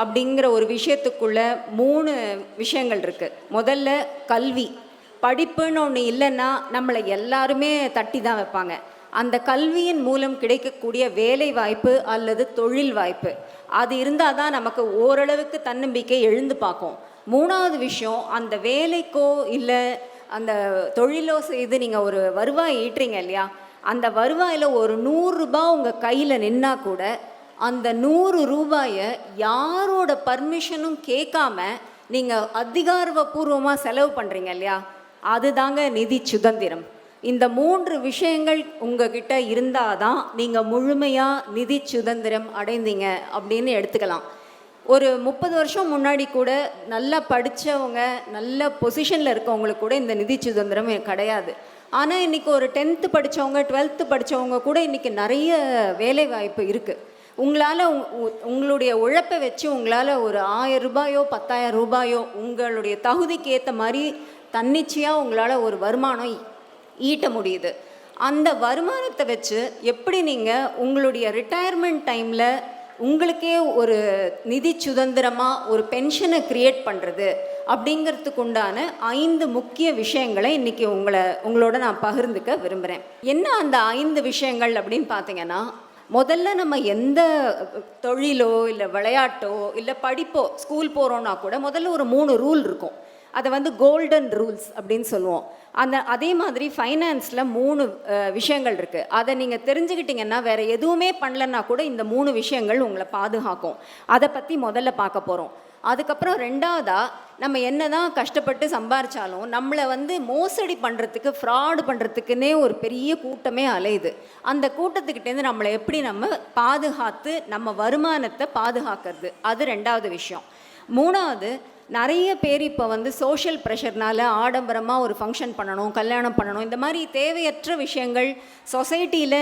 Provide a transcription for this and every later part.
அப்படிங்கிற ஒரு விஷயத்துக்குள்ள மூணு விஷயங்கள் இருக்குது முதல்ல கல்வி. படிப்புன்னு ஒன்று இல்லைன்னா நம்மளை எல்லாருமே தட்டி தான் வைப்பாங்க. அந்த கல்வியின் மூலம் கிடைக்கக்கூடிய வேலை வாய்ப்பு அல்லது தொழில் வாய்ப்பு. அது இருந்தால் தான் நமக்கு ஓரளவுக்கு தன்னம்பிக்கை எழுந்து பார்க்கும். மூணாவது விஷயம் அந்த வேலைக்கோ இல்லை அந்த தொழிலோ செய்து நீங்கள் ஒரு வருவாய் ஈட்டுறீங்க இல்லையா? அந்த வருவாயில் ஒரு நூறுரூபா உங்கள் கையில் நின்னா கூட அந்த நூறு ரூபாயை யாரோட பர்மிஷனும் கேட்காம நீங்கள் அதிகாரப்பூர்வமாக செலவு பண்ணுறீங்க இல்லையா? அதுதாங்க நிதி சுதந்திரம். இந்த மூன்று விஷயங்கள் உங்ககிட்ட இருந்தால் தான் நீங்கள் முழுமையாக நிதி சுதந்திரம் அடைந்தீங்க அப்படின்னு எடுத்துக்கலாம். ஒரு முப்பது வருஷம் முன்னாடி கூட நல்லா படித்தவங்க நல்ல பொசிஷனில் இருக்கவங்களுக்கு கூட இந்த நிதி சுதந்திரம் கிடையாது. ஆனால் இன்றைக்கி ஒரு டென்த்து படித்தவங்க டுவெல்த்து படித்தவங்க கூட இன்றைக்கி நிறைய வேலை வாய்ப்பு இருக்குது உங்களால் உங்களுடைய உழைப்பை வச்சு உங்களால் ஒரு ஆயிரம் ரூபாயோ பத்தாயிரம் ரூபாயோ உங்களுடைய தகுதிக்கு ஏற்ற மாதிரி தன்னிச்சையாக உங்களால் ஒரு வருமானம் ஈட்ட முடியுது. அந்த வருமானத்தை வச்சு எப்படி நீங்கள் உங்களுடைய ரிட்டையர்மெண்ட் டைமில் உங்களுக்கே ஒரு நிதி சுதந்திரமாக ஒரு பென்ஷனை க்ரியேட் பண்ணுறது அப்படிங்கிறதுக்கு உண்டான ஐந்து முக்கிய விஷயங்களை இன்றைக்கி உங்களை உங்களோட நான் பகிர்ந்துக்க விரும்புகிறேன் என்ன அந்த ஐந்து விஷயங்கள் அப்படின்னு பார்த்தீங்கன்னா முதல்ல நம்ம எந்த தொழிலோ இல்லை விளையாட்டோ இல்லை படிப்போ ஸ்கூல் போகிறோன்னா கூட முதல்ல ஒரு மூணு ரூல் இருக்கும். அதை வந்து கோல்டன் ரூல்ஸ் அப்படின்னு சொல்லுவோம். அந்த அதே மாதிரி ஃபைனான்ஸில் மூணு விஷயங்கள் இருக்குது அதை நீங்கள் தெரிஞ்சுக்கிட்டீங்கன்னா வேறு எதுவுமே பண்ணலன்னா கூட இந்த மூணு விஷயங்கள் உங்களை பாதுகாக்கும். அதை பற்றி முதல்ல பார்க்க போகிறோம் அதுக்கப்புறம் ரெண்டாவதாக நம்ம என்ன தான் கஷ்டப்பட்டு சம்பாரித்தாலும் நம்மளை வந்து மோசடி பண்ணுறதுக்கு ஃப்ராடு பண்ணுறதுக்குன்னே ஒரு பெரிய கூட்டமே அலையுது. அந்த கூட்டத்துக்கிட்டேருந்து நம்மளை எப்படி நம்ம பாதுகாத்து நம்ம வருமானத்தை பாதுகாக்கிறது? அது ரெண்டாவது விஷயம். மூணாவது நிறைய பேர் இப்போ வந்து சோஷியல் ப்ரெஷர்னால ஆடம்பரமாக ஒரு ஃபங்க்ஷன் பண்ணணும் கல்யாணம் பண்ணணும் இந்த மாதிரி தேவையற்ற விஷயங்கள் சொசைட்டியில்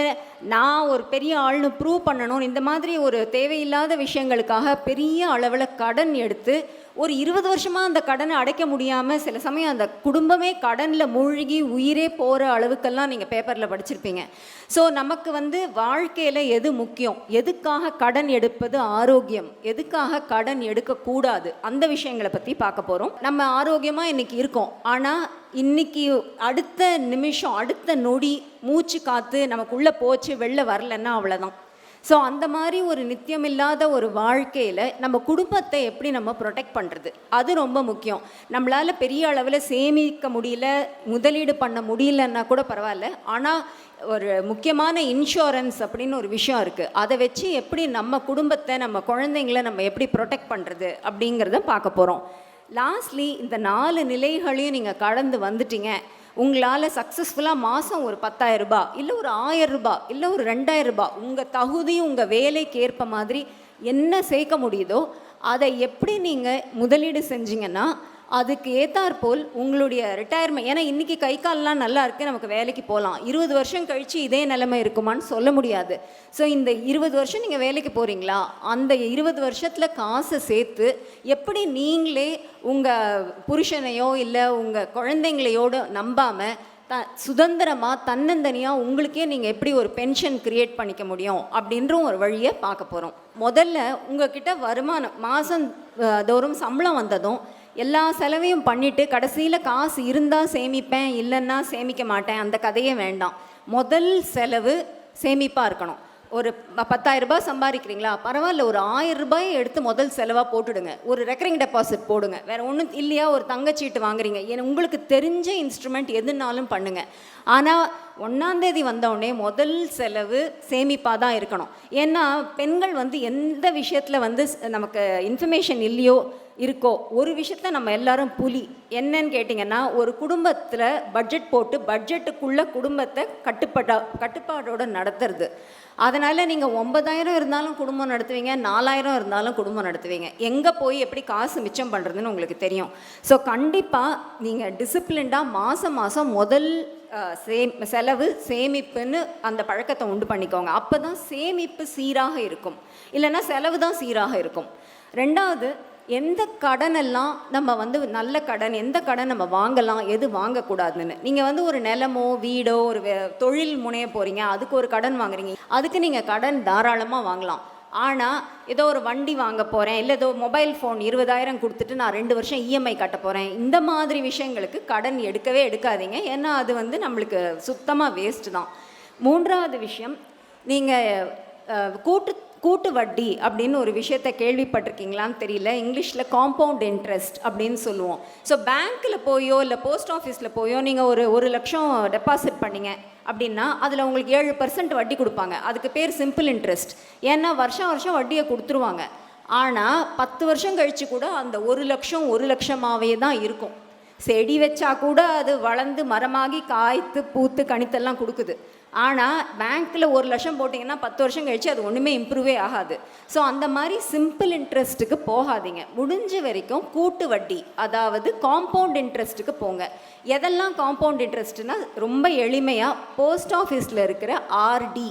நான் ஒரு பெரிய ஆள்னு ப்ரூவ் பண்ணணும் இந்த மாதிரி ஒரு தேவையில்லாத விஷயங்களுக்காக பெரிய அளவில் கடன் எடுத்து ஒரு இருபது வருஷமாக அந்த கடனை அடைக்க முடியாமல் சில சமயம் அந்த குடும்பமே கடனில் மூழ்கி உயிரே போகிற அளவுக்கெல்லாம் நீங்கள் பேப்பரில் படிச்சிருப்பீங்க. ஸோ நமக்கு வந்து வாழ்க்கையில் எது முக்கியம்? எதுக்காக கடன் எடுப்பது ஆரோக்கியம்? எதுக்காக கடன் எடுக்கக்கூடாது அந்த விஷயங்களை பற்றி பார்க்க போகிறோம் நம்ம ஆரோக்கியமாக இன்னைக்கு இருக்கோம். ஆனால் இன்னைக்கு அடுத்த நிமிஷம் அடுத்த நொடி மூச்சு காற்று நமக்குள்ளே போச்சு வெளில வரலன்னா அவ்வளோதான் ஸோ அந்த மாதிரி ஒரு நித்தியமில்லாத ஒரு வாழ்க்கையில் நம்ம குடும்பத்தை எப்படி நம்ம ப்ரொடெக்ட் பண்ணுறது அது ரொம்ப முக்கியம். நம்மளால் பெரிய அளவில் சேமிக்க முடியல முதலீடு பண்ண முடியலன்னா கூட பரவாயில்ல. ஆனால் ஒரு முக்கியமான இன்சூரன்ஸ் அப்படின்னு ஒரு விஷயம் இருக்குது அதை வச்சு எப்படி நம்ம குடும்பத்தை நம்ம குழந்தைங்கள நம்ம எப்படி ப்ரொடெக்ட் பண்ணுறது அப்படிங்கிறத பார்க்க போகிறோம் லாஸ்ட்லி இந்த நாலு நிலைகளையும் நீங்கள் கடந்து வந்துட்டீங்க. உங்களால் சக்ஸஸ்ஃபுல்லாக மாதம் ஒரு பத்தாயிரம் ரூபாய் இல்லை ஒரு ஆயிரம் ரூபாய் இல்லை ஒரு ரெண்டாயிரம் ரூபாய் உங்கள் தகுதியும் உங்கள் வேலைக்கு ஏற்ப மாதிரி என்ன சேர்க்க முடியுதோ அதை எப்படி நீங்கள் முதலீடு செஞ்சீங்கன்னா அதுக்கு ஏத்தாற்போல் உங்களுடைய ரிட்டையர்மெண்ட் ஏன்னா இன்றைக்கி கை கால்லாம் நல்லா இருக்குது நமக்கு வேலைக்கு போகலாம் இருபது வருஷம் கழித்து இதே நிலைமை இருக்குமான்னு சொல்ல முடியாது. ஸோ இந்த இருபது வருஷம் நீங்கள் வேலைக்கு போகிறீங்களா அந்த இருபது வருஷத்தில் காசை சேர்த்து எப்படி நீங்களே உங்கள் புருஷனையோ இல்லை உங்கள் குழந்தைங்களையோடு நம்பாமல் த சுதந்திரமாக தன்னந்தனியாக உங்களுக்கே நீங்கள் எப்படி ஒரு பென்ஷன் கிரியேட் பண்ணிக்க முடியும் அப்படின்ற ஒரு வழியை பார்க்க போகிறோம் முதல்ல உங்ககிட்ட வருமானம் மாதம் தோறும் சம்பளம் வந்ததும் எல்லா செலவையும் பண்ணிவிட்டு கடைசியில் காசு இருந்தால் சேமிப்பேன் இல்லைன்னா சேமிக்க மாட்டேன். அந்த கதையே வேண்டாம். முதல் செலவு சேமிப்பாக இருக்கணும். ஒரு ப- சம்பாதிக்கிறீங்களா? பரவாயில்ல ஒரு ஆயிரம் ரூபாயை எடுத்து முதல் செலவாக போட்டுடுங்க. ஒரு ரெக்கரிங் டெபாசிட் போடுங்க. வேறு ஒன்றும் இல்லையா? ஒரு தங்கச்சீட்டு வாங்குறீங்க. ஏன்னா உங்களுக்கு தெரிஞ்ச இன்ஸ்ட்ருமெண்ட் எதுனாலும் பண்ணுங்கள் ஆனால் ஒன்றாந்தேதி வந்தவுடனே முதல் செலவு சேமிப்பாக தான் இருக்கணும். ஏன்னா பெண்கள் வந்து எந்த விஷயத்தில் வந்து நமக்கு இன்ஃபர்மேஷன் இல்லையோ இருக்கோ ஒரு விஷயத்தில் நம்ம எல்லாரும் புலி. என்னன்னு கேட்டிங்கன்னா ஒரு குடும்பத்தில் பட்ஜெட் போட்டு பட்ஜெட்டுக்குள்ளே குடும்பத்தை கட்டுப்பாட்டா கட்டுப்பாடோடு நடத்துறது. அதனால் நீங்கள் ஒன்பதாயிரம் இருந்தாலும் குடும்பம் நடத்துவீங்க நாலாயிரம் இருந்தாலும் குடும்பம் நடத்துவீங்க. எங்கே போய் எப்படி காசு மிச்சம் பண்ணுறதுன்னு உங்களுக்கு தெரியும். ஸோ கண்டிப்பாக நீங்கள் டிசிப்ளின்டாக மாதம் மாதம் முதல் சேம் செலவு சேமிப்புன்னு அந்த பழக்கத்தை உண்டு பண்ணிக்கோங்க. அப்போ தான் சேமிப்பு சீராக இருக்கும். இல்லைன்னா செலவு தான் சீராக இருக்கும். ரெண்டாவது எந்த கடனெல்லாம் நம்ம வந்து நல்ல கடன் எந்த கடன் நம்ம வாங்கலாம் எது வாங்கக்கூடாதுன்னு. நீங்கள் வந்து ஒரு நிலமோ வீடோ ஒரு வே- தொழில் முனைய போகிறீங்க அதுக்கு ஒரு கடன் வாங்குறீங்க. அதுக்கு நீங்கள் கடன் தாராளமாக வாங்கலாம். ஆனால் ஏதோ ஒரு வண்டி வாங்க போகிறேன் இல்லை ஏதோ மொபைல் ஃபோன் இருபதாயிரம் கொடுத்துட்டு நான் ரெண்டு வருஷம் இஎம்ஐ கட்ட போகிறேன் இந்த மாதிரி விஷயங்களுக்கு கடன் எடுக்கவே எடுக்காதீங்க. ஏன்னா அது வந்து நம்மளுக்கு சுத்தமாக வேஸ்ட்டு தான். மூன்றாவது விஷயம் நீங்கள் கூட்டு கூட்டு வட்டி அப்படின்னு ஒரு விஷயத்த கேள்விப்பட்டிருக்கீங்களான்னு தெரியல. இங்கிலீஷில் காம்பவுண்ட் இன்ட்ரெஸ்ட் அப்படின்னு சொல்லுவோம். ஸோ பேங்க்கில் போயோ இல்லை போஸ்ட் ஆஃபீஸில் போயோ நீங்கள் ஒரு ஒரு லட்சம் டெபாசிட் பண்ணீங்க அப்படின்னா அதில் உங்களுக்கு ஏழு பர்சன்ட் வட்டி கொடுப்பாங்க. அதுக்கு பேர் சிம்பிள் இன்ட்ரெஸ்ட் ஏன்னா வருஷம் வருஷம் வட்டியை கொடுத்துருவாங்க. ஆனால் பத்து வருஷம் கழித்து கூட அந்த ஒரு லட்சம் ஒரு லட்சமாகவே தான் இருக்கும். செடி வச்சா கூட அது வளர்ந்து மரமாகி காய்த்து பூத்து கணித்தெல்லாம் கொடுக்குது. ஆனால் பேங்க்கில் ஒரு லட்சம் போட்டிங்கன்னா பத்து வருஷம் கழிச்சு அது ஒன்றுமே இம்ப்ரூவே ஆகாது. ஸோ அந்த மாதிரி சிம்பிள் இன்ட்ரெஸ்ட்டுக்கு போகாதீங்க. முடிஞ்ச வரைக்கும் கூட்டு வட்டி அதாவது காம்பவுண்ட் இன்ட்ரெஸ்ட்டுக்கு போங்க. எதெல்லாம் காம்பவுண்ட் இன்ட்ரெஸ்ட்னா ரொம்ப எளிமையாக போஸ்ட் ஆஃபீஸில் இருக்கிற ஆர்டி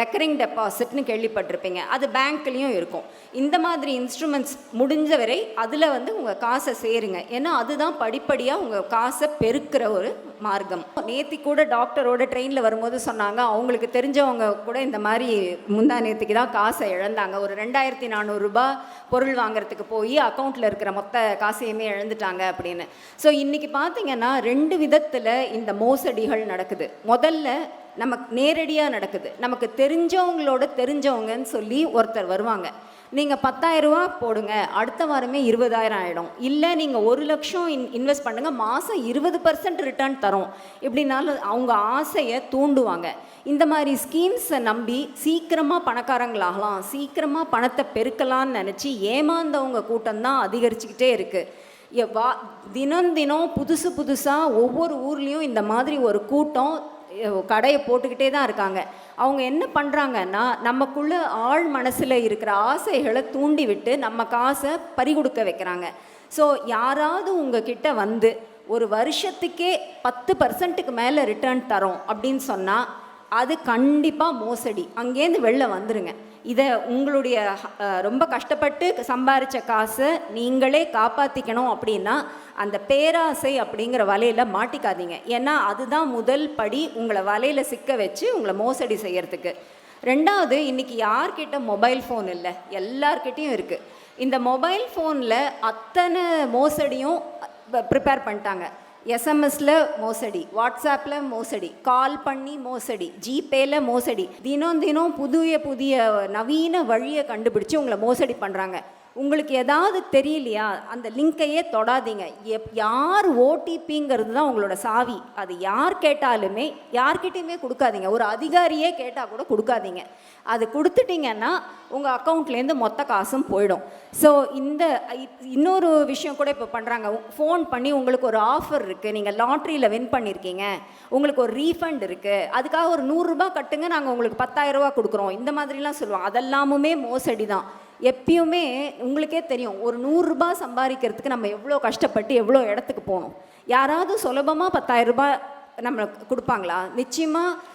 ரெக்கரிங் டெபாசிட்னு கேள்விப்பட்டிருப்பீங்க. அது பேங்க்லேயும் இருக்கும். இந்த மாதிரி இன்ஸ்ட்ருமெண்ட்ஸ் முடிஞ்ச வரை அதில் வந்து உங்கள் காசை சேருங்க. ஏன்னா அதுதான் படிப்படியாக உங்கள் காசை பெருக்கிற ஒரு மார்க்கம். நேத்தி கூட டாக்டரோட ட்ரெயினில் வரும்போது சொன்னாங்க. அவங்களுக்கு தெரிஞ்சவங்க கூட இந்த மாதிரி முந்தா நேத்திக்கு தான் காசை இழந்தாங்க. ஒரு ரெண்டாயிரத்தி நானூறுரூபா பொருள் வாங்குறதுக்கு போய் அக்கௌண்ட்டில் இருக்கிற மொத்த காசையுமே இழந்துட்டாங்க அப்படின்னு. ஸோ இன்றைக்கி பார்த்தீங்கன்னா ரெண்டு விதத்தில் இந்த மோசடிகள் நடக்குது. முதல்ல நமக்கு நேரடியாக நடக்குது. நமக்கு தெரிஞ்சவங்களோட தெரிஞ்சவங்கன்னு சொல்லி ஒருத்தர் வருவாங்க. நீங்கள் பத்தாயிரரூவா போடுங்க. அடுத்த வாரமே இருபதாயிரம் ஆகிடும் இல்லை நீங்கள் ஒரு லட்சம் இன் இன்வெஸ்ட் பண்ணுங்கள் மாதம் இருபது பர்சன்ட் ரிட்டர்ன் தரும். இப்படினாலும் அவங்க ஆசையை தூண்டுவாங்க. இந்த மாதிரி ஸ்கீம்ஸை நம்பி சீக்கிரமாக பணக்காரங்களாகலாம். சீக்கிரமாக பணத்தை பெருக்கலாம்னு நினச்சி ஏமாந்தவங்க கூட்டம் தான் அதிகரிச்சுக்கிட்டே இருக்குது வா தினம் தினம் புதுசு புதுசாக ஒவ்வொரு ஊர்லேயும் இந்த மாதிரி ஒரு கூட்டம் கடையை போட்டுக்கிட்டே தான் இருக்காங்க. அவங்க என்ன பண்ணுறாங்கன்னா நமக்குள்ள ஆழ் மனசில் இருக்கிற ஆசைகளை தூண்டி விட்டு நம்ம காசை பறிகொடுக்க வைக்கிறாங்க. ஸோ யாராவது உங்ககிட்ட வந்து ஒரு வருஷத்துக்கே பத்து பர்சன்ட்டுக்கு மேலே ரிட்டர்ன் தரோம் அப்படின்னு சொன்னால் அது கண்டிப்பாக மோசடி. அங்கேருந்து வெளில வந்துடுங்க இதை உங்களுடைய ரொம்ப கஷ்டப்பட்டு சம்பாரித்த காசை நீங்களே காப்பாற்றிக்கணும் அப்படின்னா அந்த பேராசை அப்படிங்கிற வலையில் மாட்டிக்காதீங்க. ஏன்னா அதுதான் முதல் படி உங்களை வலையில் சிக்க வச்சு உங்களை மோசடி செய்கிறதுக்கு ரெண்டாவது இன்னைக்கு யார்கிட்ட மொபைல் ஃபோன் இல்லை? எல்லார்கிட்டேயும் இருக்குது இந்த மொபைல் ஃபோனில் அத்தனை மோசடியும் ப்ரிப்பேர் பண்ணிட்டாங்க. எஸ்எம்எஸில் மோசடி வாட்ஸ்அப்பில் மோசடி கால் பண்ணி மோசடி ஜிபேல மோசடி தினம் தினம் புதிய புதிய நவீன வழியை கண்டுபிடிச்சு உங்களை மோசடி பண்ணுறாங்க உங்களுக்கு ஏதாவது தெரியலையா? அந்த லிங்கையே தொடாதீங்க. எப் யார் ஓடிபிங்கிறது தான் உங்களோட சாவி. அது யார் கேட்டாலுமே யார்கிட்டையுமே கொடுக்காதீங்க. ஒரு அதிகாரியே கேட்டால் கூட கொடுக்காதீங்க. அது கொடுத்துட்டீங்கன்னா உங்கள் அக்கௌண்ட்லேருந்து மொத்த காசும் போயிடும். ஸோ இந்த இன்னொரு விஷயம் கூட இப்போ பண்ணுறாங்க ஃபோன் பண்ணி உங்களுக்கு ஒரு ஆஃபர் இருக்குது நீங்கள் லாட்ரியில் வின் பண்ணியிருக்கீங்க உங்களுக்கு ஒரு ரீஃபண்ட் இருக்குது அதுக்காக ஒரு நூறுரூபா கட்டுங்க. நாங்கள் உங்களுக்கு பத்தாயிரரூபா கொடுக்குறோம். இந்த மாதிரிலாம் சொல்லுவோம் அதெல்லாமுமே மோசடி தான் எப்பயுமே உங்களுக்கே தெரியும் ஒரு நூறுரூபா சம்பாதிக்கிறதுக்கு நம்ம எவ்வளோ கஷ்டப்பட்டு எவ்வளோ இடத்துக்கு போகணும். யாராவது சுலபமாக பத்தாயிரம் நம்மளை நம்மளுக்கு கொடுப்பாங்களா நிச்சயமாக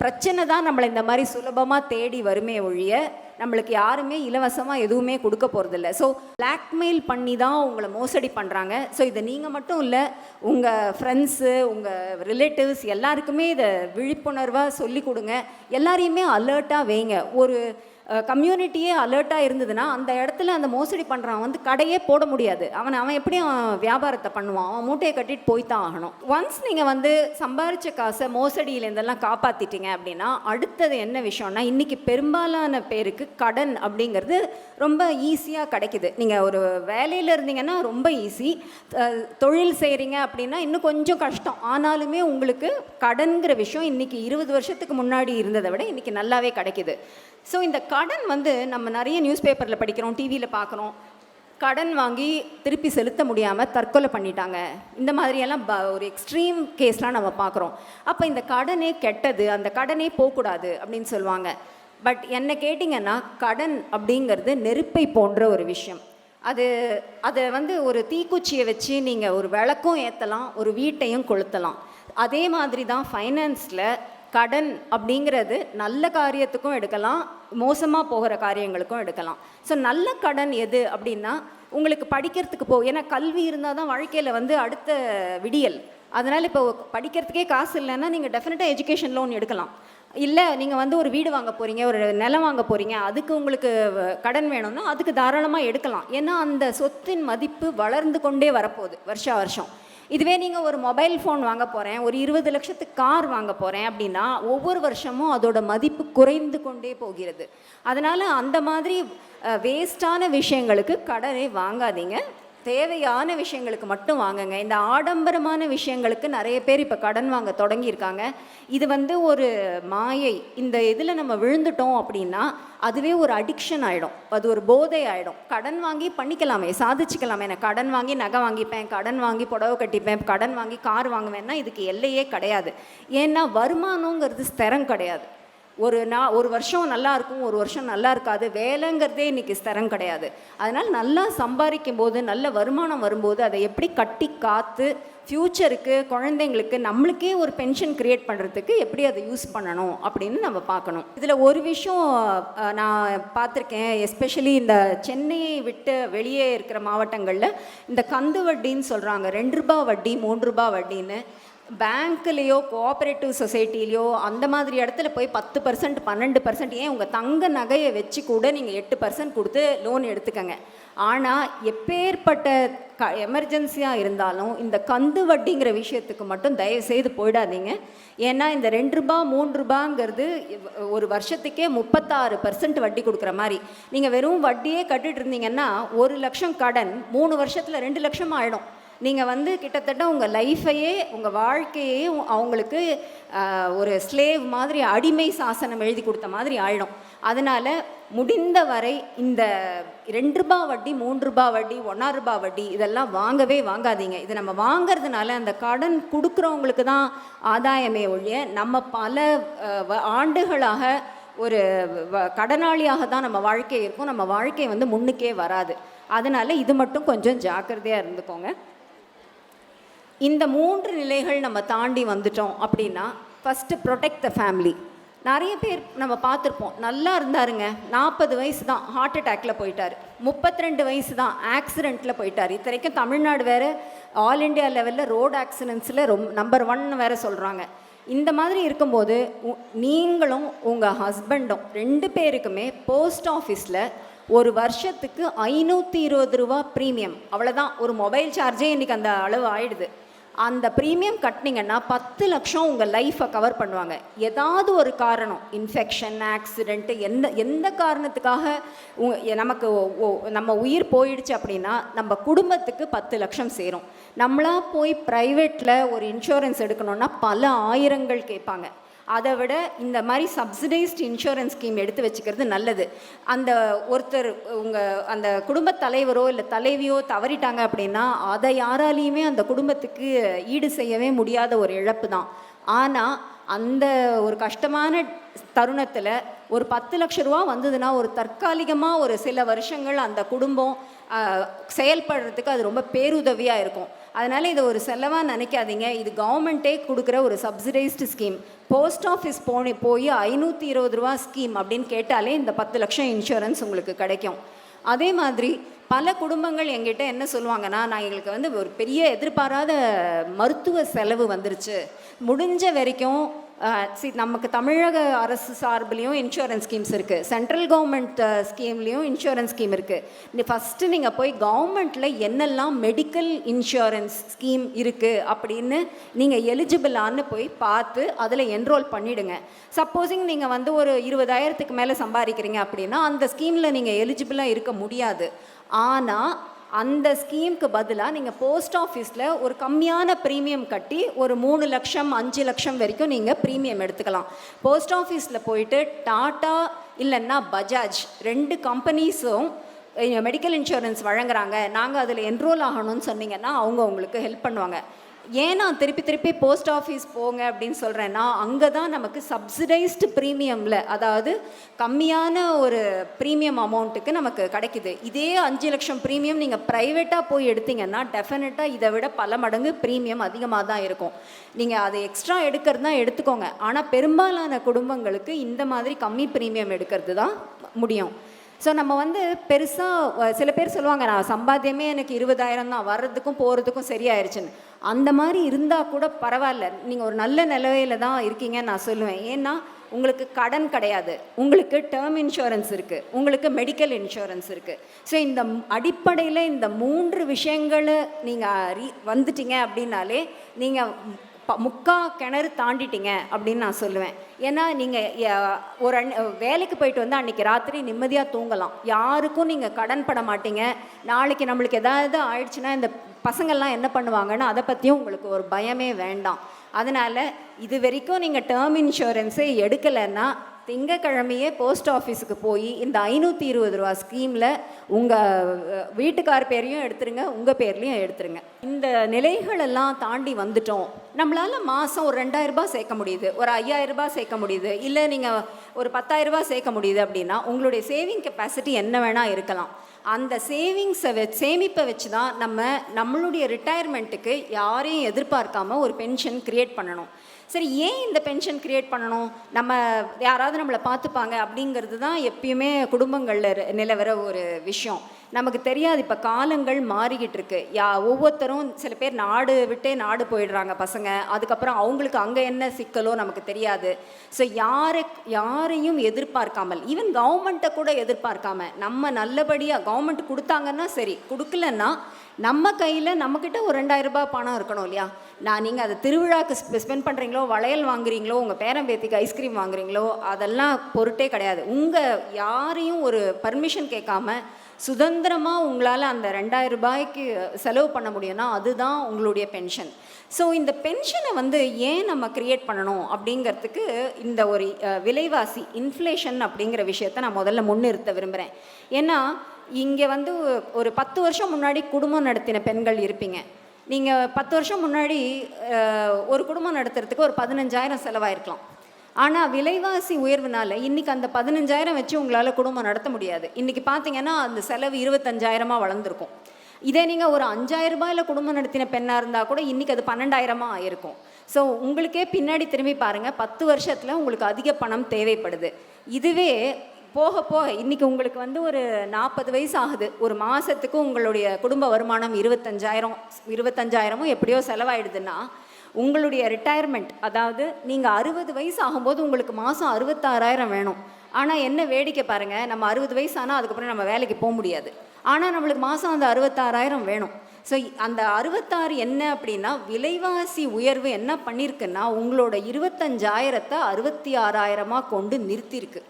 பிரச்சனை தான் நம்மளை இந்த மாதிரி சுலபமாக தேடி வருமே ஒழிய நம்மளுக்கு யாருமே இலவசமாக எதுவுமே கொடுக்க போகிறதில்ல ஸோ பிளாக்மெயில் பண்ணி தான் உங்களை மோசடி பண்ணுறாங்க ஸோ இதை நீங்கள் மட்டும் இல்லை உங்கள் ஃப்ரெண்ட்ஸு உங்கள் ரிலேட்டிவ்ஸ் எல்லாருக்குமே இதை விழிப்புணர்வாக சொல்லி கொடுங்க. எல்லாரையுமே அலர்ட்டாக வைங்க. ஒரு கம்யூனிட்டியே அலர்ட்டாக இருந்ததுன்னா அந்த இடத்துல அந்த மோசடி பண்ணுறான் வந்து கடையே போட முடியாது. அவன் அவன் எப்படி அவன் வியாபாரத்தை பண்ணுவான். அவன் மூட்டையை கட்டிட்டு போய் தான் ஆகணும். ஒன்ஸ் நீங்கள் வந்து சம்பாரித்த காசை மோசடியிலேருந்தெல்லாம் காப்பாற்றிட்டீங்க அப்படின்னா அடுத்தது என்ன விஷயம்னா இன்றைக்கி பெரும்பாலான பேருக்கு கடன் அப்படிங்கிறது ரொம்ப ஈஸியாக கிடைக்குது. நீங்கள் ஒரு வேலையில் இருந்தீங்கன்னா ரொம்ப ஈஸி தொழில் செய்கிறீங்க அப்படின்னா இன்னும் கொஞ்சம் கஷ்டம். ஆனாலுமே உங்களுக்கு கடன்கிற விஷயம் இன்றைக்கி இருபது வருஷத்துக்கு முன்னாடி இருந்ததை விட இன்றைக்கி நல்லாவே கிடைக்குது. ஸோ இந்த கடன் வந்து நம்ம நிறைய நியூஸ் பேப்பரில் படிக்கிறோம் டிவியில் பார்க்குறோம். கடன் வாங்கி திருப்பி செலுத்த முடியாமல் தற்கொலை பண்ணிட்டாங்க. இந்த மாதிரியெல்லாம் ப ஒரு எக்ஸ்ட்ரீம் கேஸ்லாம் நம்ம பார்க்குறோம். அப்போ இந்த கடனே கெட்டது அந்த கடனே போகக்கூடாது அப்படின்னு சொல்லுவாங்க. பட் என்னை கேட்டிங்கன்னா கடன் அப்படிங்கிறது நெருப்பை போன்ற ஒரு விஷயம். அது அதை வந்து ஒரு தீக்குச்சியை வச்சு நீங்கள் ஒரு விளக்கும் ஏற்றலாம் ஒரு வீட்டையும் கொளுத்தலாம். அதே மாதிரி தான் ஃபைனான்ஸில் கடன் அப்படிங்கிறது நல்ல காரியத்துக்கும் எடுக்கலாம் மோசமாக போகிற காரியங்களுக்கும் எடுக்கலாம். ஸோ நல்ல கடன் எது அப்படின்னா உங்களுக்கு படிக்கிறதுக்கு போ ஏன்னா கல்வி இருந்தால் தான் வாழ்க்கையில் வந்து அடுத்த விடியல். அதனால் இப்போ படிக்கிறதுக்கே காசு இல்லைன்னா நீங்கள் டெஃபினட்டாக எஜுகேஷன் லோன் எடுக்கலாம். இல்லை நீங்கள் வந்து ஒரு வீடு வாங்க போகிறீங்க ஒரு நிலம் வாங்க போகிறீங்க அதுக்கு உங்களுக்கு கடன் வேணும்னா அதுக்கு தாராளமாக எடுக்கலாம். ஏன்னா அந்த சொத்தின் மதிப்பு வளர்ந்து கொண்டே வரப்போகுது வருஷா வருஷம். இதுவே நீங்கள் ஒரு மொபைல் ஃபோன் வாங்க போகிறேன் ஒரு இருபது லட்சத்துக்கு கார் வாங்க போகிறேன் அப்படின்னா ஒவ்வொரு வருஷமும் அதோட மதிப்பு குறைந்து கொண்டே போகிறது. அதனால் அந்த மாதிரி வேஸ்டான விஷயங்களுக்கு கடனை வாங்காதீங்க. தேவையான விஷயங்களுக்கு மட்டும் வாங்குங்க. இந்த ஆடம்பரமான விஷயங்களுக்கு நிறைய பேர் இப்போ கடன் வாங்க தொடங்கியிருக்காங்க. இது வந்து ஒரு மாயை. இந்த இதில் நம்ம விழுந்துட்டோம் அப்படின்னா அதுவே ஒரு அடிக்ஷன் ஆகிடும் அது ஒரு போதை ஆகிடும் கடன் வாங்கி பண்ணிக்கலாமே சாதிச்சுக்கலாமே. நான் கடன் வாங்கி நகை வாங்கிப்பேன் கடன் வாங்கி புடவை கட்டிப்பேன் கடன் வாங்கி கார் வாங்குவேன்னா இதுக்கு எல்லையே கிடையாது. ஏன்னா வருமானங்கிறது ஸ்திரம் கிடையாது. ஒரு நான் ஒரு வருஷம் நல்லா இருக்கும் ஒரு வருஷம் நல்லா இருக்காது வேலைங்கிறதே இன்னைக்கு ஸ்தரம் கிடையாது. அதனால் நல்லா சம்பாதிக்கும் போது நல்ல வருமானம் வரும்போது அதை எப்படி கட்டி காத்து ஃப்யூச்சருக்கு குழந்தைங்களுக்கு நம்மளுக்கே ஒரு பென்ஷன் க்ரியேட் பண்ணுறதுக்கு எப்படி அதை யூஸ் பண்ணணும் அப்படின்னு நம்ம பார்க்கணும். இதில் ஒரு விஷயம் நான் பார்த்துருக்கேன். எஸ்பெஷலி இந்த சென்னையை விட்டு வெளியே இருக்கிற மாவட்டங்களில் இந்த கந்து வட்டின்னு சொல்கிறாங்க ரெண்டு ரூபா வட்டி மூன்று ரூபா வட்டின்னு. பேங்க்லேயோ கோஆப்ரேட்டிவ் சொசைட்டிலேயோ அந்த மாதிரி இடத்துல போய் பத்து பர்சன்ட் பன்னெண்டு பர்சன்ட் ஏன் உங்கள் தங்க நகையை வச்சு கூட நீங்கள் எட்டு பர்சன்ட் கொடுத்து லோன் எடுத்துக்கங்க. ஆனால் எப்பேற்பட்ட க எமர்ஜென்சியாக இருந்தாலும் இந்த கந்து வட்டிங்கிற விஷயத்துக்கு மட்டும் தயவு செய்து போயிடாதீங்க. ஏன்னா இந்த ரெண்டு ரூபா மூணு ரூபாங்கிறது ஒரு வருஷத்துக்கே முப்பத்தாறு பர்சன்ட் வட்டி கொடுக்குற மாதிரி. நீங்கள் வெறும் வட்டியே கட்டிட்டு இருந்தீங்கன்னா ஒரு லட்சம் கடன் மூணு வருஷத்தில் ரெண்டு லட்சம் ஆகிடும் நீங்கள் வந்து கிட்டத்தட்ட உங்கள் லைஃபையே உங்கள் வாழ்க்கையே அவங்களுக்கு ஒரு ஸ்லேவ் மாதிரி அடிமை சாசனம் எழுதி கொடுத்த மாதிரி ஆயிடும். அதனால் முடிந்த வரை இந்த ரெண்டு ரூபா வட்டி மூன்று ரூபா வட்டி ஒன்றா ரூபா வட்டி இதெல்லாம் வாங்கவே வாங்காதீங்க. இது நம்ம வாங்குறதுனால அந்த கடன் கொடுக்குறவங்களுக்கு தான் ஆதாயமே ஒழிய நம்ம பல வ- ஆண்டுகளாக ஒரு வ- கடனாளியாக தான் நம்ம வாழ்க்கை இருக்கும். நம்ம வாழ்க்கை வந்து முன்னுக்கே வராது. அதனால் இது மட்டும் கொஞ்சம் ஜாக்கிரதையாக இருந்துக்கோங்க. இந்த மூன்று நிலைகள் நம்ம தாண்டி வந்துட்டோம் அப்படின்னா ஃபஸ்ட்டு ப்ரொடெக்ட் த ஃபேமிலி நிறைய பேர் நம்ம பார்த்துருப்போம் நல்லா இருந்தாருங்க நாற்பது வயசு தான் ஹார்ட் அட்டாக்ல போயிட்டார். முப்பத்தி ரெண்டு வயசு தான் ஆக்சிடெண்ட்டில் போயிட்டார். இத்தனைக்கும் தமிழ்நாடு வேறு ஆல் இண்டியா லெவலில் ரோடு ஆக்சிடென்ட்ஸில் ரொம்ப நம்பர் ஒன் வேறு சொல்கிறாங்க இந்த மாதிரி இருக்கும்போது உ- நீங்களும் உங்கள் ஹஸ்பண்டும் ரெண்டு பேருக்குமே போஸ்ட் ஆஃபீஸில் ஒரு வருஷத்துக்கு ஐநூற்றி இருபது ரூபா ப்ரீமியம் அவ்வளோதான் ஒரு மொபைல் சார்ஜே இன்றைக்கி அந்த அளவு ஆயிடுது. அந்த ப்ரீமியம் கட்டினீங்கன்னா பத்து லட்சம் உங்கள் லைஃப்பை கவர் பண்ணுவாங்க. ஏதாவது ஒரு காரணம். இன்ஃபெக்ஷன் ஆக்சிடெண்ட்டு எந்த எந்த காரணத்துக்காக உ- எ- நமக்கு நம்ம உயிர் போயிடுச்சு அப்படின்னா நம்ம குடும்பத்துக்கு பத்து லட்சம் சேரும். நம்மளாக போய் ப்ரைவேட்டில் ஒரு இன்சூரன்ஸ் எடுக்கணும்னா பல ஆயிரங்கள் கேட்பாங்க. அதை விட இந்த மாதிரி சப்சிடைஸ்ட் இன்சூரன்ஸ் ஸ்கீம் எடுத்து வச்சுக்கிறது நல்லது. அந்த ஒருத்தர் உங்கள் அந்த குடும்பத் தலைவரோ இல்லை தலைவியோ தவறிட்டாங்க அப்படின்னா அதை யாராலையுமே அந்த குடும்பத்துக்கு ஈடு செய்யவே முடியாத ஒரு இழப்பு தான். ஆனால் அந்த ஒரு கஷ்டமான தருணத்தில் ஒரு பத்து லட்ச ரூபா வந்ததுன்னா ஒரு தற்காலிகமாக ஒரு சில வருஷங்கள் அந்த குடும்பம் செயல்படுறதுக்கு அது ரொம்ப பேருதவியாக இருக்கும். அதனால் இதை ஒரு செலவாக நினைக்காதீங்க. இது கவர்மெண்ட்டே கொடுக்குற ஒரு சப்சிடைஸ்டு ஸ்கீம் போஸ்ட் ஆஃபீஸ் போனி போய் ஐநூற்றி இருபது ரூபா ஸ்கீம் அப்படின்னு கேட்டாலே இந்த பத்து லட்சம் இன்சூரன்ஸ் உங்களுக்கு கிடைக்கும். அதே மாதிரி பல குடும்பங்கள் எங்கிட்ட என்ன சொல்லுவாங்கன்னா நான் எங்களுக்கு வந்து ஒரு பெரிய எதிர்பாராத மருத்துவ செலவு வந்துருச்சு. முடிஞ்ச வரைக்கும் சி நமக்கு தமிழக அரசு சார்புலேயும் இன்சூரன்ஸ் ஸ்கீம்ஸ் இருக்குது சென்ட்ரல் கவர்மெண்ட் ஸ்கீம்லேயும் இன்சூரன்ஸ் ஸ்கீம் இருக்குது நீ ஃபஸ்ட்டு நீங்கள் போய் கவர்மெண்ட்டில் என்னெல்லாம் மெடிக்கல் இன்சூரன்ஸ் ஸ்கீம் இருக்குது அப்படின்னு நீங்கள் எலிஜிபிளான்னு போய் பார்த்து அதில் என்ரோல் பண்ணிவிடுங்க சப்போஸிங் நீங்கள் வந்து ஒரு இருபதாயிரத்துக்கு மேலே சம்பாதிக்கிறீங்க அப்படின்னா அந்த ஸ்கீமில் நீங்கள் எலிஜிபிளாக இருக்க முடியாது. ஆனால் அந்த ஸ்கீமுக்கு பதிலாக நீங்கள் போஸ்ட் ஆஃபீஸில் ஒரு கம்மியான ப்ரீமியம் கட்டி ஒரு மூணு லட்சம் அஞ்சு லட்சம் வரைக்கும் நீங்கள் ப்ரீமியம் எடுத்துக்கலாம். போஸ்ட் ஆஃபீஸில் போயிட்டு டாட்டா இல்லைன்னா பஜாஜ் ரெண்டு கம்பெனிஸும் மெடிக்கல் இன்சூரன்ஸ் வழங்குறாங்க. நாங்கள் அதில் என்ரோல் ஆகணும்னு சொன்னீங்கன்னா அவங்க உங்களுக்கு ஹெல்ப் பண்ணுவாங்க. ஏன் நான் திருப்பி திருப்பி போஸ்ட் ஆஃபீஸ் போங்க அப்படின்னு சொல்கிறேன்னா அங்கே தான் நமக்கு சப்சிடைஸ்டு ப்ரீமியமில் அதாவது கம்மியான ஒரு ப்ரீமியம் அமௌண்ட்டுக்கு நமக்கு கிடைக்குது. இதே அஞ்சு லட்சம் ப்ரீமியம் நீங்கள் ப்ரைவேட்டாக போய் எடுத்தீங்கன்னா டெஃபினட்டாக இதை விட பல மடங்கு ப்ரீமியம் அதிகமாக தான் இருக்கும். நீங்கள் அதை எக்ஸ்ட்ரா எடுக்கிறது தான் எடுத்துக்கோங்க. ஆனால் பெரும்பாலான குடும்பங்களுக்கு இந்த மாதிரி கம்மி ப்ரீமியம் எடுக்கிறது தான் முடியும். ஸோ நம்ம வந்து பெருசாக சில பேர் சொல்லுவாங்க நான் சம்பாத்தியமே எனக்கு இருபதாயிரம் தான் வர்றதுக்கும் போகிறதுக்கும் சரியாயிருச்சுன்னு. அந்த மாதிரி இருந்தால் கூட பரவாயில்ல. நீங்கள் ஒரு நல்ல நிலையில தான் இருக்கீங்கன்னு நான் சொல்லுவேன். ஏன்னா உங்களுக்கு கடன் கிடையாது. உங்களுக்கு டேர்ம் இன்சூரன்ஸ் இருக்குது உங்களுக்கு மெடிக்கல் இன்சூரன்ஸ் இருக்குது ஸோ இந்த அடிப்படையில் இந்த மூன்று விஷயங்களை நீங்கள் வந்துட்டீங்க அப்படின்னாலே நீங்கள் ப முக்கா கிணறு தாண்டிட்டீங்க அப்படின்னு நான் சொல்லுவேன். ஏன்னா நீங்கள் ஒரு அன் வேலைக்கு போயிட்டு வந்து அன்றைக்கி ராத்திரி நிம்மதியாக தூங்கலாம். யாருக்கும் நீங்கள் கடன் பட மாட்டீங்க. நாளைக்கு நம்மளுக்கு எதாவது ஆயிடுச்சுன்னா இந்த பசங்கள்லாம் என்ன பண்ணுவாங்கன்னு அதை பற்றியும் உங்களுக்கு ஒரு பயமே வேண்டாம். அதனால் இது வரைக்கும் நீங்கள் டேர்ம் இன்சூரன்ஸே எடுக்கலைன்னா திங்கக்கிழமையே போஸ்ட் ஆஃபீஸுக்கு போய் இந்த ஐநூற்றி இருபது ரூபா ஸ்கீமில் உங்கள் வீட்டுக்கார் பேரையும் எடுத்துருங்க உங்கள் பேர்லேயும் எடுத்துருங்க. இந்த நிலைகளெல்லாம் தாண்டி வந்துட்டோம். நம்மளால் மாதம் ஒரு ரெண்டாயிரரூபா சேர்க்க முடியுது ஒரு ஐயாயிரரூபா சேர்க்க முடியுது இல்லை நீங்கள் ஒரு பத்தாயிரரூபா சேர்க்க முடியுது அப்படின்னா உங்களுடைய சேவிங் கெப்பாசிட்டி என்ன வேணால் இருக்கலாம். அந்த சேவிங்ஸை வ சேமிப்பை வச்சு தான் நம்ம நம்மளுடைய ரிட்டையர்மெண்ட்டுக்கு யாரையும் எதிர்பார்க்காம ஒரு பென்ஷன் க்ரியேட் பண்ணணும். சரி ஏன் இந்த பென்ஷன் க்ரியேட் பண்ணணும்? நம்ம யாராவது நம்மளை பார்த்துப்பாங்க அப்படிங்கிறது தான் எப்பயுமே குடும்பங்களில் நிலவர ஒரு விஷயம். நமக்கு தெரியாது இப்போ காலங்கள் மாறிக்கிட்டு இருக்கு. யா ஒவ்வொருத்தரும் சில பேர் நாடு விட்டே நாடு போயிடுறாங்க பசங்க. அதுக்கப்புறம் அவங்களுக்கு அங்கே என்ன சிக்கலோ நமக்கு தெரியாது. ஸோ யாரை யாரையும் எதிர்பார்க்காமல் ஈவன் கவர்மெண்ட்டை கூட எதிர்பார்க்காம நம்ம நல்லபடியாக கவர்மெண்ட் கொடுத்தாங்கன்னா சரி கொடுக்கலன்னா நம்ம கையில் நம்மக்கிட்ட ஒரு ரெண்டாயிரம் ரூபாய் பணம் இருக்கணும் இல்லையா? நான் நீங்கள் அதை திருவிழாவுக்கு ஸ்பெண்ட் பண்ணுறீங்களோ வளையல் வாங்குறீங்களோ உங்கள் பேரம்பேத்திக்கு ஐஸ்கிரீம் வாங்குறீங்களோ அதெல்லாம் பொருட்டே கிடையாது. உங்கள் யாரையும் ஒரு பர்மிஷன் கேட்காம சுதந்திரமாக உங்களால் அந்த ரெண்டாயிரம் ரூபாய்க்கு செலவு பண்ண முடியும்னா அதுதான் உங்களுடைய பென்ஷன் ஸோ இந்த பென்ஷனை வந்து ஏன் நம்ம கிரியேட் பண்ணணும் அப்படிங்கிறதுக்கு இந்த ஒரு விலைவாசி இன்ஃப்ளேஷன் அப்படிங்கிற விஷயத்த நான் முதல்ல முன்னிறுத்த விரும்புகிறேன் ஏன்னா இங்கே வந்து ஒரு பத்து வருஷம் முன்னாடி குடும்பம் நடத்தின பெண்கள் இருப்பீங்க. நீங்கள் பத்து வருஷம் முன்னாடி ஒரு குடும்பம் நடத்துறதுக்கு ஒரு பதினஞ்சாயிரம் செலவாயிருக்கலாம். ஆனால் விலைவாசி உயர்வுனால இன்றைக்கி அந்த பதினஞ்சாயிரம் வச்சு உங்களால் குடும்பம் நடத்த முடியாது. இன்றைக்கி பார்த்தீங்கன்னா அந்த செலவு இருபத்தஞ்சாயிரமாக வளர்ந்துருக்கும். இதே நீங்கள் ஒரு அஞ்சாயிரம் ரூபாயில் குடும்பம் நடத்தின பெண்ணாக இருந்தால் கூட இன்றைக்கி அது பன்னெண்டாயிரமாக ஆயிருக்கும். ஸோ உங்களுக்கே பின்னாடி திரும்பி பாருங்கள் பத்து வருஷத்தில் உங்களுக்கு அதிக பணம் தேவைப்படுது. இதுவே போக போக இன்றைக்கி உங்களுக்கு வந்து ஒரு நாற்பது வயசு ஆகுது ஒரு மாதத்துக்கு உங்களுடைய குடும்ப வருமானம் இருபத்தஞ்சாயிரம் இருபத்தஞ்சாயிரமும் எப்படியோ செலவாயிடுதுன்னா உங்களுடைய ரிட்டையர்மெண்ட் அதாவது நீங்கள் அறுபது வயசு ஆகும்போது உங்களுக்கு மாதம் அறுபத்தாறாயிரம் வேணும். ஆனால் என்ன வேடிக்கை பாருங்கள் நம்ம அறுபது வயசு ஆனால் அதுக்கப்புறம் நம்ம வேலைக்கு போக முடியாது. ஆனால் நம்மளுக்கு மாதம் அந்த அறுபத்தாறாயிரம் வேணும். ஸோ அந்த அறுபத்தாறு என்ன அப்படின்னா விலைவாசி உயர்வு என்ன பண்ணியிருக்குன்னா உங்களோட இருபத்தஞ்சாயிரத்தை அறுபத்தி ஆறாயிரமாக கொண்டு நிறுத்தியிருக்கு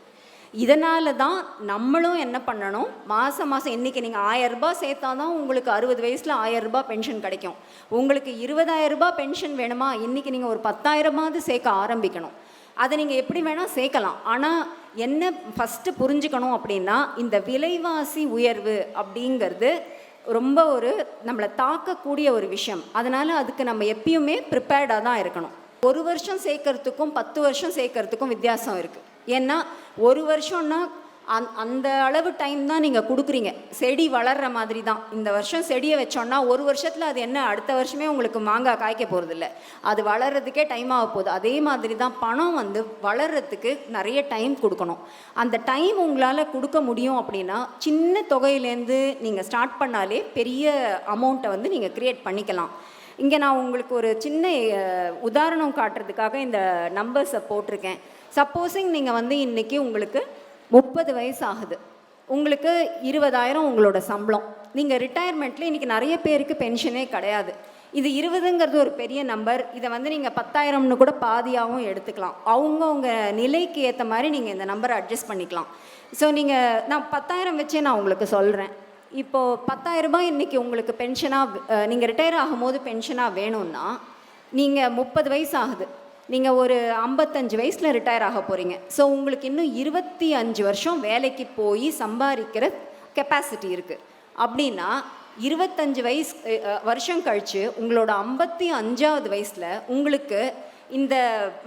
இதனால தான் நம்மளும் என்ன பண்ணணும்? மாதம் மாதம் இன்றைக்கி நீங்கள் ஆயரரூபா சேர்த்தா தான் உங்களுக்கு அறுபது வயசில் ஆயரரூபா பென்ஷன் கிடைக்கும். உங்களுக்கு இருபதாயிரரூபா பென்ஷன் வேணுமா? இன்றைக்கி நீங்கள் ஒரு பத்தாயிரமாவது சேர்க்க ஆரம்பிக்கணும். அதை நீங்கள் எப்படி வேணால் சேர்க்கலாம். ஆனால் என்ன ஃபஸ்ட்டு புரிஞ்சுக்கணும் அப்படின்னா இந்த விலைவாசி உயர்வு அப்படிங்கிறது ரொம்ப ஒரு நம்மளை தாக்கக்கூடிய ஒரு விஷயம். அதனால் அதுக்கு நம்ம எப்பயுமே ப்ரிப்பேர்டாக தான் இருக்கணும். ஒரு வருஷம் சேர்க்கறதுக்கும் பத்து வருஷம் சேர்க்கறதுக்கும் வித்தியாசம் இருக்குது ஏன்னா ஒரு வருஷம்னா அந் அந்த அளவு டைம் தான் நீங்கள் கொடுக்குறீங்க. செடி வளர்கிற மாதிரி தான். இந்த வருஷம் செடியை வச்சோன்னா ஒரு வருஷத்தில் அது என்ன? அடுத்த வருஷமே உங்களுக்கு மாங்காய் காய்க்க போகிறதில்ல அது வளர்கிறதுக்கே டைம் ஆக போகுது. அதே மாதிரி தான் பணம் வந்து வளர்கிறதுக்கு நிறைய டைம் கொடுக்கணும். அந்த டைம் உங்களால் கொடுக்க முடியும் அப்படின்னா சின்ன தொகையிலேருந்து நீங்கள் ஸ்டார்ட் பண்ணாலே பெரிய அமௌண்ட்டை வந்து நீங்கள் க்ரியேட் பண்ணிக்கலாம். இங்கே நான் உங்களுக்கு ஒரு சின்ன உதாரணம் காட்டுறதுக்காக இந்த நம்பர்ஸை போட்டிருக்கேன். சப்போஸிங் நீங்கள் வந்து இன்றைக்கி உங்களுக்கு முப்பது வயசு ஆகுது. உங்களுக்கு இருபதாயிரம் உங்களோட சம்பளம். நீங்கள் ரிட்டையர்மெண்ட்டில் இன்றைக்கி நிறைய பேருக்கு பென்ஷனே கிடையாது. இது இருபதுங்கிறது ஒரு பெரிய நம்பர் இதை வந்து நீங்கள் பத்தாயிரம்னு கூட பாதியாகவும் எடுத்துக்கலாம். அவங்கவுங்க நிலைக்கு ஏற்ற மாதிரி நீங்கள் இந்த நம்பரை அட்ஜஸ்ட் பண்ணிக்கலாம். ஸோ நீங்கள் நான் பத்தாயிரம் வச்சே நான் உங்களுக்கு சொல்கிறேன் இப்போது பத்தாயிரம் ரூபாய் இன்றைக்கி உங்களுக்கு பென்ஷனாக நீங்கள் ரிட்டையர் ஆகும்போது பென்ஷனாக வேணும்னா நீங்கள் முப்பது வயசு ஆகுது. நீங்கள் ஒரு ஐம்பத்தஞ்சு வயசில் ரிட்டையர் ஆக போகிறீங்க ஸோ உங்களுக்கு இன்னும் இருபத்தி அஞ்சு வருஷம் வேலைக்கு போய் சம்பாதிக்கிற கெப்பாசிட்டி இருக்குது அப்படின்னா இருபத்தஞ்சு வயசு வருஷம் கழித்து உங்களோட ஐம்பத்தி அஞ்சாவது வயசில் உங்களுக்கு இந்த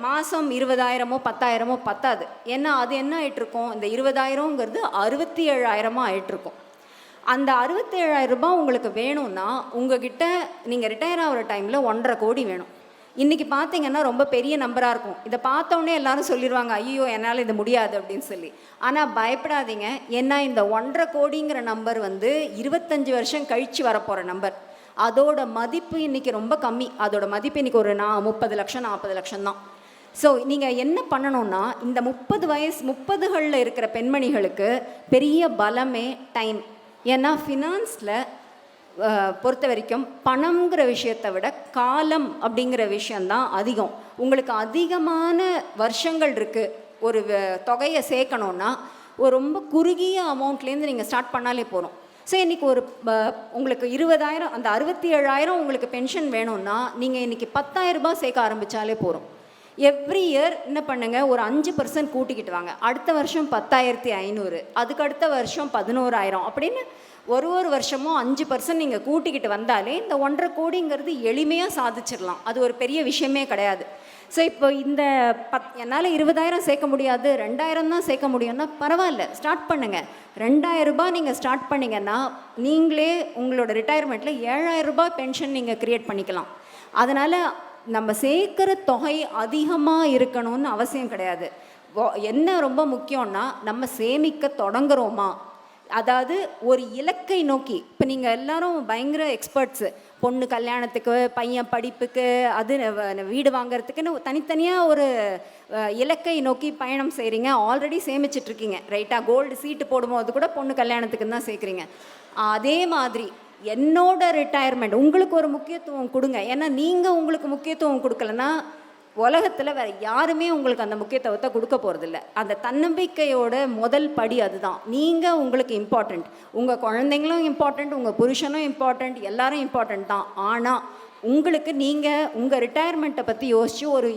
மாதம் இருபதாயிரமோ பத்தாயிரமோ பத்தாது. ஏன்னா அது என்ன ஆயிட்டிருக்கும்? இந்த இருபதாயிரங்கிறது அறுபத்தி ஏழாயிரமாக ஆயிட்டிருக்கும். அந்த அறுபத்தேழாயிரம் ரூபாய் உங்களுக்கு வேணும்னா உங்ககிட்ட நீங்கள் ரிட்டையர் ஆகிற டைமில் ஒன்றரை கோடி வேணும். இன்றைக்கி பார்த்தீங்கன்னா ரொம்ப பெரிய நம்பராக இருக்கும். இதை பார்த்தோன்னே எல்லாரும் சொல்லிடுவாங்க ஐயோ என்னால் இது முடியாது அப்படின்னு சொல்லி. ஆனால் பயப்படாதீங்க. ஏன்னா இந்த ஒன்றரை கோடிங்கிற நம்பர் வந்து இருபத்தஞ்சி வருஷம் கழித்து வரப்போகிற நம்பர் அதோட மதிப்பு இன்றைக்கி ரொம்ப கம்மி. அதோட மதிப்பு இன்றைக்கி ஒரு நா முப்பது லட்சம் நாற்பது லட்சம் தான். ஸோ நீங்கள் என்ன பண்ணணும்னா இந்த முப்பது வயசு முப்பதுகளில் இருக்கிற பெண்மணிகளுக்கு பெரிய பலமே டைம் ஏன்னா ஃபினான்ஸில் பொறுத்த வரைக்கும் பணம்ங்கிற விஷயத்தை விட காலம் அப்படிங்கிற விஷயந்தான் அதிகம். உங்களுக்கு அதிகமான வருஷங்கள் இருக்குது ஒரு வ- தொகையை சேர்க்கணுன்னா ஒரு ரொம்ப குறுகிய அமௌண்ட்லேருந்து நீங்கள் ஸ்டார்ட் பண்ணாலே போதும். ஸோ இன்றைக்கி ஒரு ப- உங்களுக்கு இருபதாயிரம் அந்த அறுபத்தி ஏழாயிரம் உங்களுக்கு பென்ஷன் வேணும்னா நீங்கள் இன்றைக்கி பத்தாயிரரூபா சேர்க்க ஆரம்பித்தாலே போதும். எவ்ரி இயர் என்ன பண்ணுங்க? ஒரு அஞ்சு பர்சன்ட் கூட்டிக்கிட்டு வாங்க. அடுத்த வருஷம் பத்தாயிரத்தி ஐநூறு. அதுக்கு அடுத்த வருஷம் பதினோராயிரம். அப்படின்னு ஒரு ஒரு வருஷமும் அஞ்சு பர்சன்ட் நீங்கள் கூட்டிக்கிட்டு வந்தாலே இந்த ஒன்றரை கோடிங்கிறது எளிமையாக சாதிச்சிடலாம். அது ஒரு பெரிய விஷயமே கிடையாது. ஸோ இப்போ இந்த பத் என்னால் இருபதாயிரம் சேர்க்க முடியாது. ரெண்டாயிரம் தான் சேர்க்க முடியும்னா பரவாயில்ல. ஸ்டார்ட் பண்ணுங்கள் ரெண்டாயிரம் ரூபாய் நீங்கள் ஸ்டார்ட் பண்ணிங்கன்னா நீங்களே உங்களோட ரிட்டையர்மெண்ட்டில் ஏழாயிரம் ரூபாய் பென்ஷன் நீங்கள் க்ரியேட் பண்ணிக்கலாம். அதனால் நம்ம சேர்க்குற தொகை அதிகமாக இருக்கணும்னு அவசியம் கிடையாது. என்ன ரொம்ப முக்கியம்னா நம்ம சேமிக்க தொடங்குறோமா? அதாவது ஒரு இலக்கை நோக்கி. இப்போ நீங்கள் எல்லாரும் பயங்கர எக்ஸ்பர்ட்ஸு பொண்ணு கல்யாணத்துக்கு பையன் படிப்புக்கு அது வீடு வாங்குறதுக்குன்னு தனித்தனியாக ஒரு இலக்கை நோக்கி பயணம் செய்கிறீங்க ஆல்ரெடி சேமிச்சிட்ருக்கீங்க ரைட்டாக கோல்டு சீட்டு போடும்போது கூட பொண்ணு கல்யாணத்துக்குன்னு தான் சேர்க்குறீங்க. அதே மாதிரி என்னோட ரிட்டையர்மெண்ட் உங்களுக்கு ஒரு முக்கியத்துவம் கொடுங்க. ஏன்னா நீங்கள் உங்களுக்கு முக்கியத்துவம் கொடுக்கலன்னா உலகத்தில் வேறு யாருமே உங்களுக்கு அந்த முக்கியத்துவத்தை கொடுக்க போகிறதில்ல அந்த தன்னம்பிக்கையோட முதல் படி அதுதான். நீங்கள் உங்களுக்கு இம்பார்ட்டண்ட் உங்கள் குழந்தைங்களும் இம்பார்ட்டண்ட் உங்கள் புருஷனும் இம்பார்ட்டண்ட் எல்லாரும் இம்பார்ட்டண்ட் தான். ஆனால் உங்களுக்கு நீங்கள் உங்கள் ரிட்டையர்மெண்ட்டை பற்றி யோசித்து ஒரு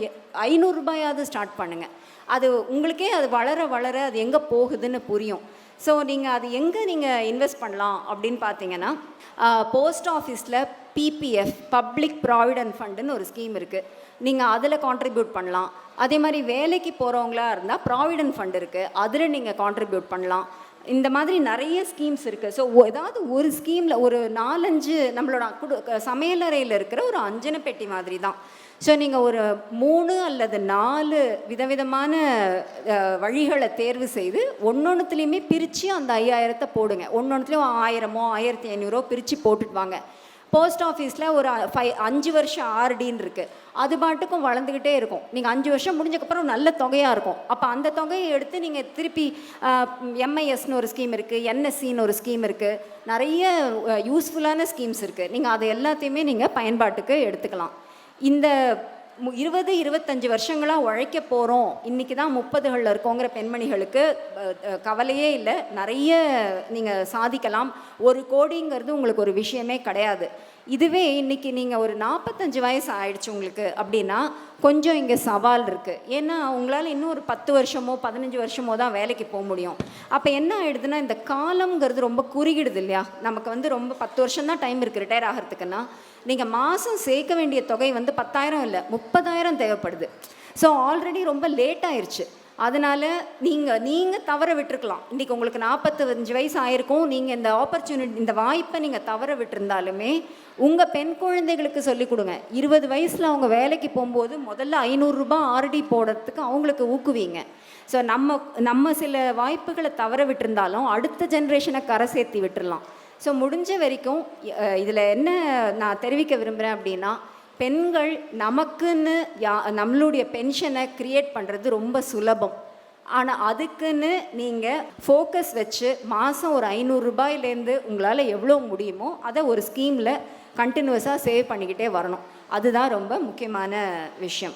ஐநூறுரூபாயாவது ஸ்டார்ட் பண்ணுங்கள் அது உங்களுக்கே அது வளர வளர அது எங்கே போகுதுன்னு புரியும். ஸோ நீங்கள் அது எங்கே நீங்கள் இன்வெஸ்ட் பண்ணலாம் அப்படின்னு பார்த்தீங்கன்னா போஸ்ட் ஆஃபீஸில் பிபிஎஃப் பப்ளிக் ப்ராவிடென்ட் ஃபண்டுன்னு ஒரு ஸ்கீம் இருக்குது நீங்கள் அதில் கான்ட்ரிபியூட் பண்ணலாம். அதே மாதிரி வேலைக்கு போகிறவங்களா இருந்தால் ப்ராவிடென்ட் ஃபண்ட் இருக்குது அதில் நீங்கள் கான்ட்ரிபியூட் பண்ணலாம். இந்த மாதிரி நிறைய ஸ்கீம்ஸ் இருக்குது ஸோ ஏதாவது ஒரு ஸ்கீமில் ஒரு நாலஞ்சு நம்மளோட குடு சமையலறையில் இருக்கிற ஒரு அஞ்சன பெட்டி மாதிரி தான். ஸோ நீங்கள் ஒரு மூணு அல்லது நாலு விதவிதமான வழிகளை தேர்வு செய்து ஒன்றொன்றுத்துலேயுமே பிரித்து அந்த ஐயாயிரத்தை போடுங்க. ஒன்றொன்றுத்துலேயும் ஆயிரமோ ஆயிரத்தி ஐநூறோ பிரித்து போட்டுட்டு வாங்க. போஸ்ட் ஆஃபீஸில் ஒரு ஃபைவ் அஞ்சு வருஷம் ஆர்டின்னு இருக்குது அது பாட்டுக்கும் வளர்ந்துக்கிட்டே இருக்கும். நீங்கள் அஞ்சு வருஷம் முடிஞ்சக்கப்புறம் நல்ல தொகையாக இருக்கும். அப்போ அந்த தொகையை எடுத்து நீங்கள் திருப்பி எம்ஐஎஸ்னு ஒரு ஸ்கீம் இருக்குது என்எஸ்சின்னு ஒரு ஸ்கீம் இருக்குது நிறைய யூஸ்ஃபுல்லான ஸ்கீம்ஸ் இருக்குது நீங்கள் அதை எல்லாத்தையுமே நீங்கள் பயன்பாட்டுக்கு எடுத்துக்கலாம். இந்த மு- இருபது இருபத்தஞ்சு வருஷங்களாக உழைக்க போகிறோம் இன்றைக்கி தான் முப்பதுகளில் இருக்கோங்கிற பெண்மணிகளுக்கு கவலையே இல்லை. நிறைய நீங்கள் சாதிக்கலாம். ஒரு கோடிங்கிறது உங்களுக்கு ஒரு விஷயமே கிடையாது. இதுவே இன்றைக்கி நீங்கள் ஒரு நாற்பத்தஞ்சு வயசு ஆயிடுச்சு உங்களுக்கு அப்படின்னா கொஞ்சம் இங்கே சவால் இருக்குது ஏன்னா உங்களால் இன்னும் ஒரு பத்து வருஷமோ பதினஞ்சு வருஷமோ தான் வேலைக்கு போக முடியும். அப்போ என்ன ஆயிடுதுன்னா இந்த காலம்ங்கிறது ரொம்ப குறுகிடுது இல்லையா? நமக்கு வந்து ரொம்ப பத்து வருஷம் தான் டைம் இருக்குது ரிட்டையர் ஆகிறதுக்குன்னா. நீங்கள் மாதம் சேர்க்க வேண்டிய தொகை வந்து பத்தாயிரம் இல்லை முப்பதாயிரம் தேவைப்படுது. ஸோ ஆல்ரெடி ரொம்ப லேட் ஆயிடுச்சு அதனால் நீங்கள் நீங்கள் தவற விட்டுருக்கலாம். இன்றைக்கி உங்களுக்கு நாற்பத்தஞ்சு வயசு ஆயிருக்கும். நீங்கள் இந்த ஆப்பர்ச்சுனிட்டி இந்த வாய்ப்பை நீங்கள் தவற விட்டுருந்தாலுமே உங்கள் பெண் குழந்தைகளுக்கு சொல்லிக் கொடுங்க. இருபது வயசில் அவங்க வேலைக்கு போகும்போது முதல்ல ஐநூறுரூபா ஆர்டி போடுறதுக்கு அவங்களுக்கு ஊக்குவீங்க. ஸோ நம்ம நம்ம சில வாய்ப்புகளை தவற விட்டுருந்தாலும் அடுத்த ஜென்ரேஷனை கரை சேர்த்தி விட்டுறலாம் ஸோ முடிஞ்ச வரைக்கும் இதில் என்ன நான் தெரிவிக்க விரும்புகிறேன் அப்படின்னா பெண்கள் நமக்குன்னு யா நம்மளுடைய பென்ஷனை க்ரியேட் பண்ணுறது ரொம்ப சுலபம். ஆனால் அதுக்குன்னு நீங்கள் ஃபோக்கஸ் வச்சு மாதம் ஒரு ஐநூறுரூபாயிலேருந்து உங்களால் எவ்வளோ முடியுமோ அதை ஒரு ஸ்கீமில் கண்டினியூஸாக சேவ் பண்ணிக்கிட்டே வரணும். அதுதான் ரொம்ப முக்கியமான விஷயம்.